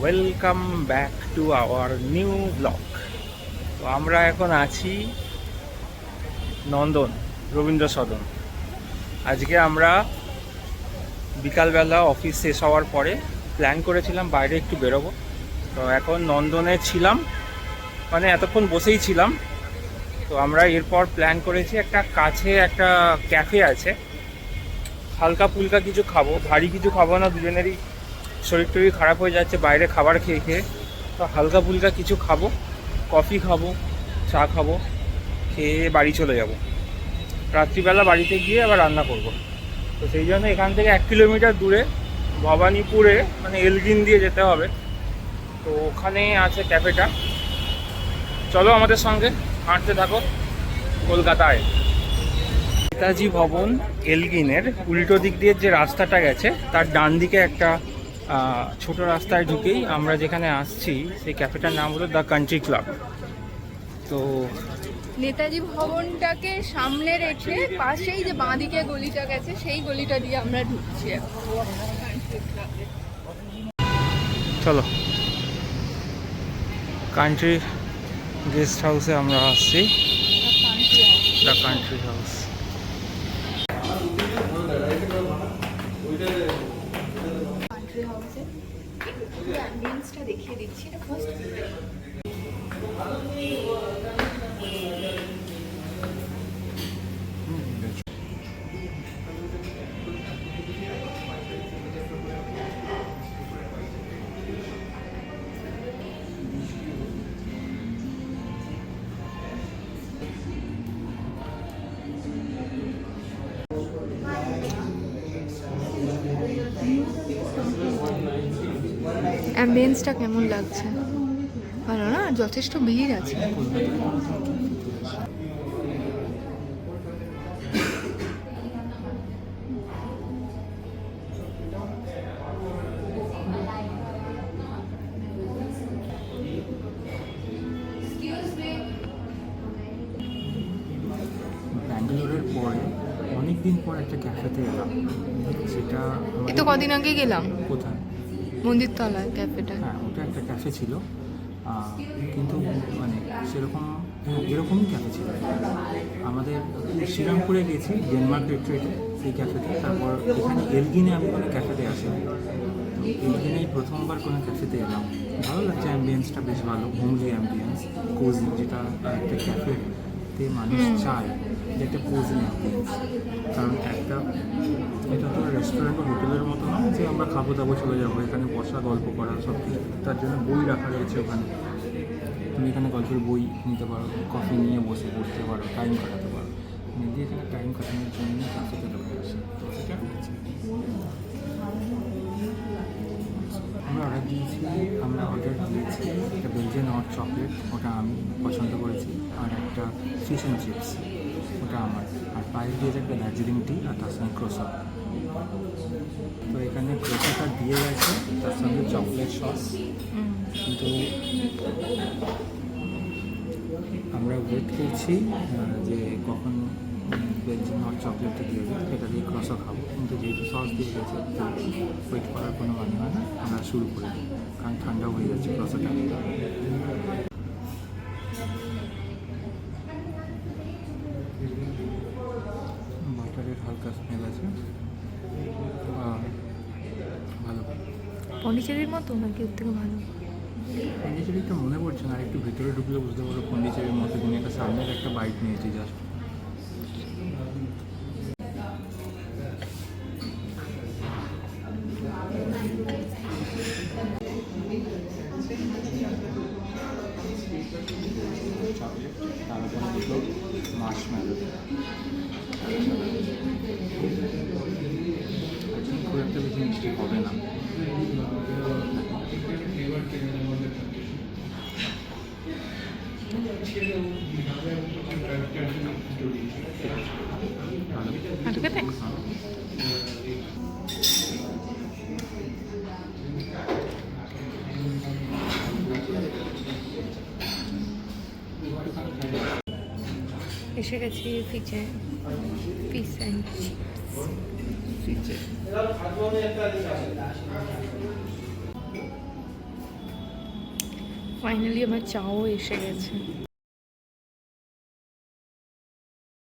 Welcome back to our new blog তো আমরা এখন আছি নন্দন, রবীন্দ্র সদন। আজকে আমরা বিকালবেলা অফিস শেষ হওয়ার পরে প্ল্যান করেছিলাম বাইরে একটু বেরোবো। তো এখন নন্দনে ছিলাম মানে এতক্ষণ বসেই ছিলাম। তো আমরা এরপর প্ল্যান করেছি একটা কাছে একটা ক্যাফে আছে। হালকা ফুলকা কিছু খাব, ভারী কিছু খাব না, দুজনেরই শরীর টরীর খারাপ হয়ে যাচ্ছে, বাইরে খাবার খেয়ে খেয়ে, তো হালকা ফুলকা কিছু খাব, কফি খাব, চা খাব, খেয়ে বাড়ি চলে যাব। রাত্রিবেলা বাড়িতে গিয়ে আবার রান্না করব। তো সেই জন্য এখান থেকে এক কিলোমিটার দূরে ভবানীপুরে মানে এলগিন দিয়ে যেতে হবে। তো ওখানে আছে ক্যাফেটা। চলো আমাদের সঙ্গে, হাঁটতে থাকো। কলকাতায়। নেতাজি ভবন এলগিনের উল্টো দিক দিয়ে যে রাস্তাটা গেছে, তার ডান দিকে একটা ছোট রাস্তায় ঢুকেই আমরা যেখানে আসছি সেই ক্যাফেটার নাম হলো দ্য কান্ট্রি ক্লাব। তো নেতাজি ভবনটাকে সামনে রেখে পাশেই যে বাঁদিকে গলিটা গেছে সেই গলিটা দিয়ে আমরা ঢুকছি চলো। কান্ট্রি গেস্ট হাউসে আমরা আসছি। দ্য কান্ট্রি হাউস দেখিয়ে দিচ্ছি এটা ফার্স্ট অ্যাম্বিয়েন্সটা কেমন লাগছে? ভালো না? যথেষ্ট ভিড় আছে। ব্যাঙ্গালোরের পরে অনেক দিন পর একটা ক্যাফেতে এলাম। সেটা তো কদিন আগে গেলাম। কোথায়? মন্দির তলায় ক্যাফেটা। হ্যাঁ ওটা একটা ক্যাফে ছিল। কিন্তু মানে সেরকম এরকমই ক্যাফে ছিল। আমাদের শ্রীরামপুরে গেছি ডেনমার্ক রিট্রিটে সেই ক্যাফেতে তারপর এখানে এলগিনে আমি কোনো ক্যাফেতে আসিনি। তো এলগিনেই প্রথমবার কোনো ক্যাফেতে এলাম। ভালো লাগছে অ্যাম্বিয়েন্সটা বেশ ভালো। হোমলি অ্যাম্বিয়েন্স কোজি যেটা একটা ক্যাফেতে মানুষ চায়। যে একটা কোজি অ্যাম্বিয়েন্স কারণ একটা, এটা তো রেস্টুরেন্ট বা হোটেলের মতো না যে আমরা খাব দাবো চলে যাব, এখানে বসা, গল্প করা, সব কিছু। তার জন্য বই রাখা রয়েছে ওখানে। তুমি এখানে গল্পের বই নিতে পারো কফি নিয়ে বসে পড়তে পারো টাইম কাটাতে পারো। নিজে এখানে টাইম কাটানোর জন্য কাছে চলে আসে তো সেটা আমরা অর্ডার দিয়েছি। একটা বেলজিয়ান হট চকলেট ওটা আমি পছন্দ করেছি। আর একটা ফিশ অ্যান্ড চিপস ওটা আমার। আর পায়ে দিয়েছে একটা দার্জিলিং টি আর তার সঙ্গে ক্রোসা তো এখানে ক্রোসাটা দিয়ে গেছে, তার সঙ্গে চকলেট সস কিন্তু আমরা ওয়েট করছি যে কখন বেলজিয়াম হট চকলেটটা দিয়ে দেবে এটা দিয়ে ক্রসও খাব। কিন্তু যেহেতু সস দিয়ে গেছে তো ওয়েট করার কোনো মানে হয় না। আমরা শুরু করে দিই কারণ ঠান্ডাও হয়ে যাচ্ছে ক্রসটা বাটারের হালকা স্মেল আছে। ভালো। পন্ডিচেরির মতো নাকি ওর থেকে ভালো? পন্ডিচেরিটা মনে পড়ছে না। একটু ভিতরে ঢুকলে বুঝতে পারো পন্ডিচেরির মতো। তুমি একটা সামনের একটা বাইক নিয়েছি জাস্ট তারপরে দুটো মাশম্যালো খুব একটা বেশি মিষ্টি হবে না আর খেতে এসে গেছি ফিচে ফিস অ্যান্ড চিপস ফাইনালি আমার চাও এসে গেছে।